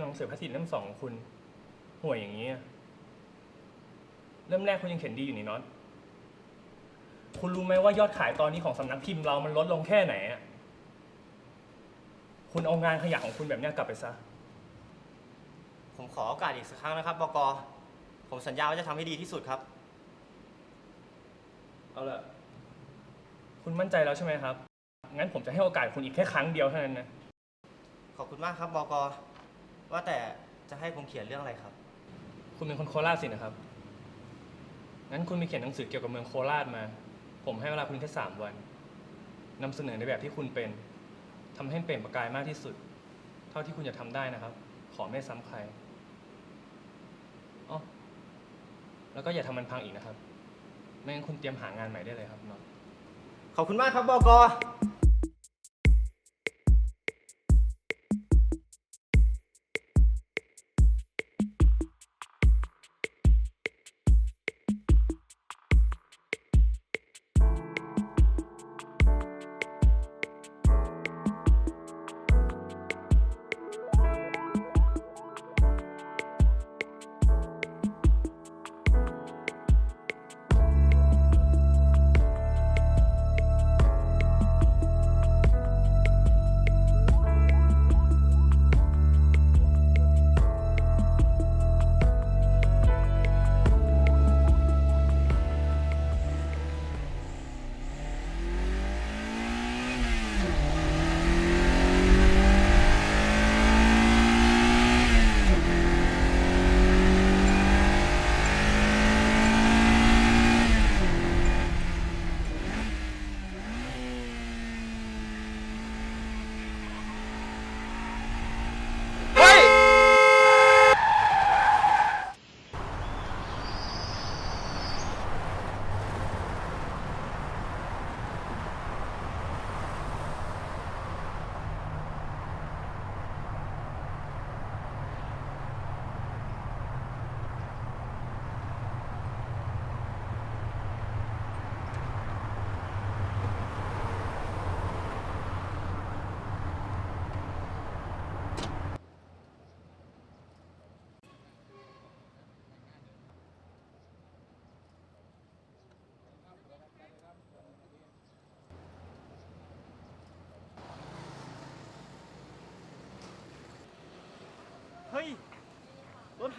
หนังสือภาษีเล่มสองของคุณห่วยอย่างนี้อะเริ่มแรกคุณยังเขียนดีอยู่นี่น็อตคุณรู้ไหมว่ายอดขายตอนนี้ของสำนักพิมพ์เรามันลดลงแค่ไหนอะคุณเอางานขยะของคุณแบบเนี้ยกลับไปซะ ผมขอโอกาสอีกสักครั้งนะครับบก ผมสัญญาว่าจะทำให้ดีที่สุดครับ เอาละคุณมั่นใจแล้วใช่ไหมครับ งั้นผมจะให้โอกาสคุณอีกแค่ครั้งเดียวเท่านั้นนะ ขอบคุณมากครับบก ว่าแต่จะให้ผมเขียนเรื่องอะไรครับ คุณเป็นคนโคราชสินะครับ งั้นคุณไปเขียนหนังสือเกี่ยวกับเมืองโคราชมา ผมให้เวลาคุณแค่สามวันนำเสนอในแบบที่คุณเป็นทำให้เปล่งประกายมากที่สุด เท่าที่คุณจะทำได้นะครับ ขอไม่ซ้ำใครอ๋อแล้วก็อย่าทำมันพังอีกนะครับ ไม่งั้นคุณเตรียมหางานใหม่ได้เลยครับน้องขอบคุณมากครับบกเ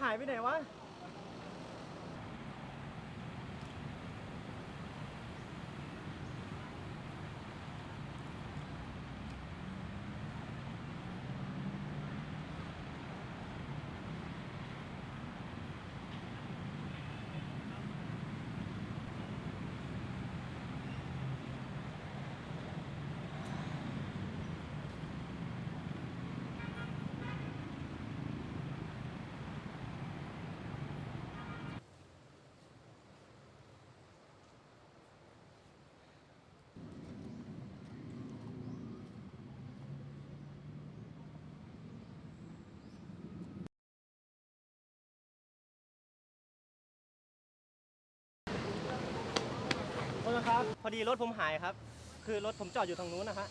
หายไปไหนวะ โทษนะครับ พอดีรถผมหายครับ คือรถผมจอดอยู่ทางนู้นนะฮะ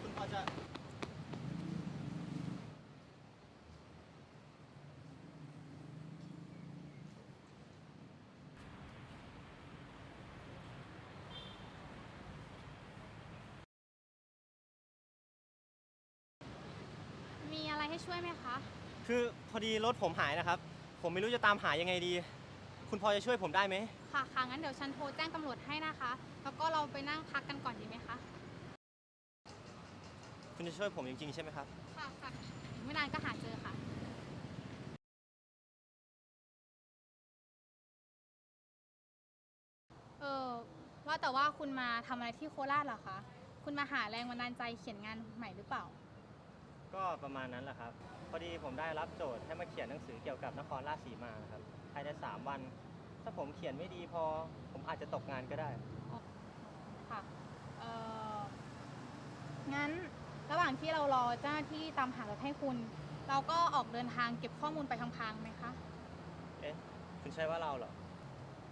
คุณพอจะมีอะไรให้ช่วยไหมคะ คือพอดีรถผมหายนะครับ ผมไม่รู้จะตามหายังไงดี คุณพอจะช่วยผมได้ไหม ค่ะค่ะงั้นเดี๋ยวฉันโทรแจ้งตำรวจให้นะคะ แล้วก็เราไปนั่งพักกันก่อนดีไหมคะ คุณจะช่วยผมจริงๆใช่ไหมครับ ค่ะค่ะไม่นานก็หาเจอค่ะ เออว่าแต่ว่าคุณมาทำอะไรที่โคราชเหรอคะ คุณมาหาแรงบันดาลใจเขียนงานใหม่หรือเปล่า ก็ประมาณนั้นแหละครับ พอดีผมได้รับโจทย์ให้มาเขียนหนังสือเกี่ยวกับนครราชสีมาครับายในสามวัน ถ้าผมเขียนไม่ดีพอ ผมอาจจะตกงานก็ได้ ค่ะเอ่องั้นระหว่างที่เรารอเจ้าหน้าที่ตามหารถให้คุณ เราก็ออกเดินทางเก็บข้อมูลไปพลางๆไหมคะ เอ๊ะ คุณใช่ว่าเราเหรอ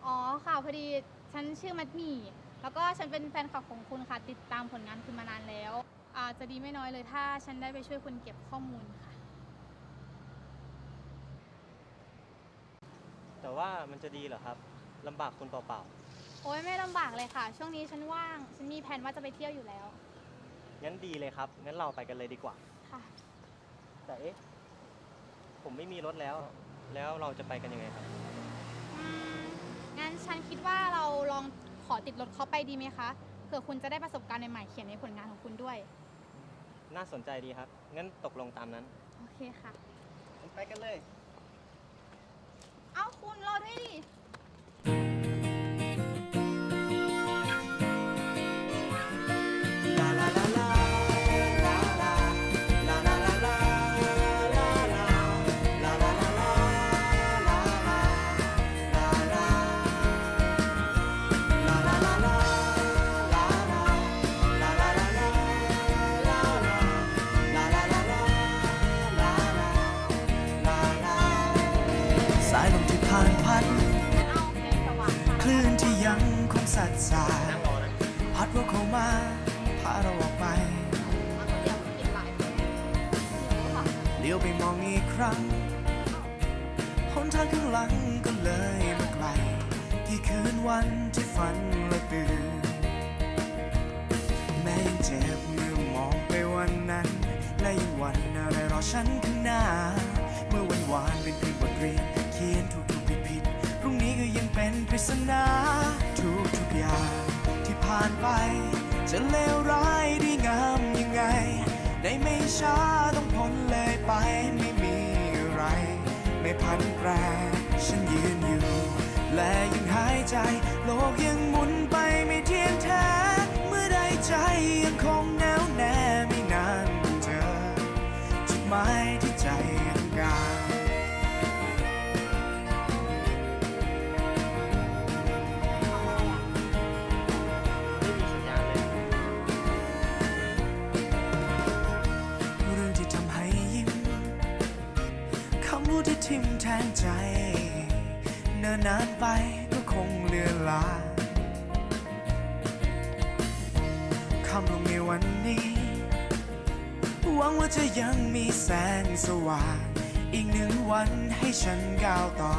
อ๋อค่ะพอดีฉันชื่อมัดหมี่ แล้วก็ฉันเป็นแฟนคลับของคุณค่ะ ติดตามผลงานคุณมานานแล้วอาจะดีไม่น้อยเลยถ้าฉันได้ไปช่วยคุณเก็บข้อมูลค่ะ แต่ว่ามันจะดีเหรอครับลำบากคุณเปล่าโอ้ยไม่ลำบากเลยค่ะ ช่วงนี้ฉันว่าง ฉันมีแผนว่าจะไปเที่ยวอยู่แล้วๆงั้นดีเลยครับงั้นเราไปกันเลยดีกว่า ค่ะ แต่เอ๊ะผมไม่มีรถแล้ว แล้วเราจะไปกันยังไงครับ อืมงั้นฉันคิดว่าเราลองขอติดรถเขาไปดีไหมคะ เผื่อคุณจะได้ประสบการณ์ใหม่ๆเขียนในผลงานของคุณด้วย น่าสนใจดีครับงั้นตกลงตามนั้น โอเคค่ะ ไปกันเลย เอาคุณรอด้วยดิ พัดเราเข้ามาพาเราออกไปเลี้ยวไปมองอีกครั้งหนทางข้างหลังก็เลยมาไกล ที่คืนวันที่ฝันและตื่นแม้ยังเจ็บเมื่อมองไปวันนั้น และยังวันอะไรรอฉันข้างหน้า เมื่อวันวานเป็นเพียงบทเรียนเขียนถูกถูกผิดผิดพรุ่งนี้ก็ยังเป็นปริศนาทุกทุกอย่าง ผ่านไป จะเลวร้ายดีงามยังไง ได้ไม่ช้าต้องพ้นเลยไปไม่มีอะไร ไม่พันแปรฉันยืนอยู่ และยังหายใจ โลกยังหมุนไปไม่เที่ยงแท้ เมื่อใดใจยังคงแน่วแน่ไม่นานเจอจุดหมายที่ใจต้องการ ทิ่มแทงใจ เนิ่นนานไปก็คงเลือนลาคำลงในวันนี้ หวังว่าจะยังมีแสงสว่าง อีกหนึ่งวันให้ฉันก้าวต่อ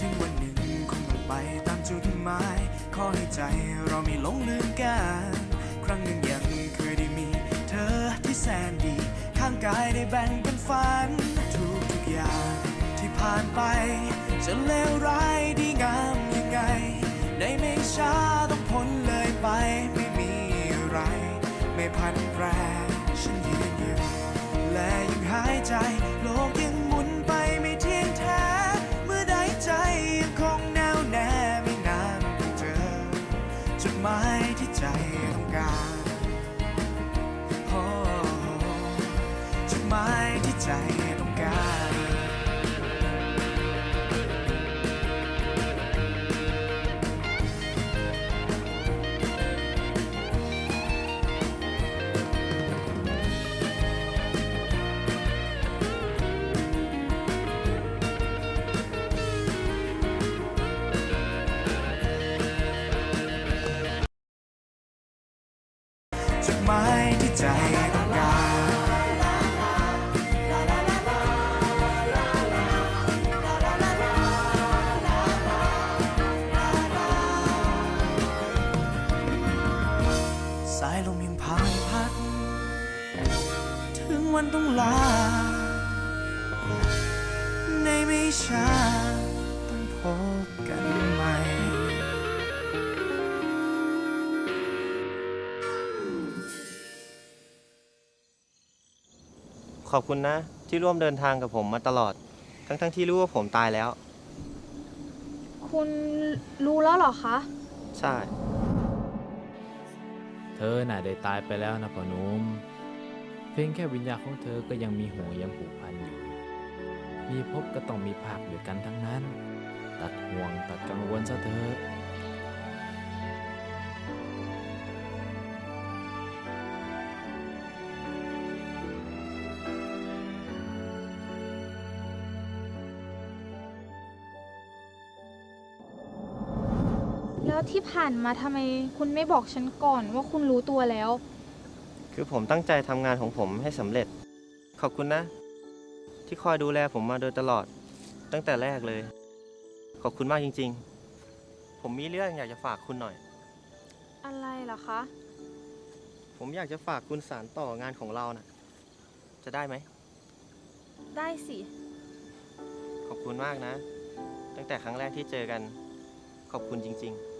ถึงวันหนึ่งคงต้องไปตามจุดหมาย ขอให้ใจเราไม่หลงลืมกัน ครั้งหนึ่งยังเคยได้มี เธอที่แสนดีางกายได้แบ่งกันฝัน ทุกทุกอย่างที่ผ่านไป จะเลวร้ายดีงามยังไงได้ไม่ช้าต้องพ้นเลยไป ไม่มีอะไร ไม่พัน ใจต้องการจุดหมายที่ใจ ต้องลา ในไม่ช้าต้องพบกันใหม่ ขอบคุณนะ ที่ร่วมเดินทางกับผมมาตลอด ทั้งๆที่รู้ว่าผมตายแล้วโอ้คุณรู้แล้วเหรอคะ ใช่ เธอน่ะได้ตายไปแล้วนะพ่อหนุ่มเพียงแค่วิญญาณของเธอก็ยังมีหูยังผูกพันอยู่ มีพบก็ต้องมีภาคด้วยกันทั้งนั้น ตัดห่วงตัดกังวลซะเถอะแล้วที่ผ่านมาทำไมคุณไม่บอกฉันก่อนว่าคุณรู้ตัวแล้ว คือผมตั้งใจทำงานของผมให้สำเร็จ ขอบคุณนะ ที่คอยดูแลผมมาโดยตลอด ตั้งแต่แรกเลย ขอบคุณมากจริง ๆ ผมมีเรื่องอยากจะฝากคุณหน่อย อะไรล่ะคะ ผมอยากจะฝากคุณสารต่องานของเรานะ่ะ จะได้ไหม ได้สิ ขอบคุณมากนะ ตั้งแต่ครั้งแรกที่เจอกัน ขอบคุณจริง ๆ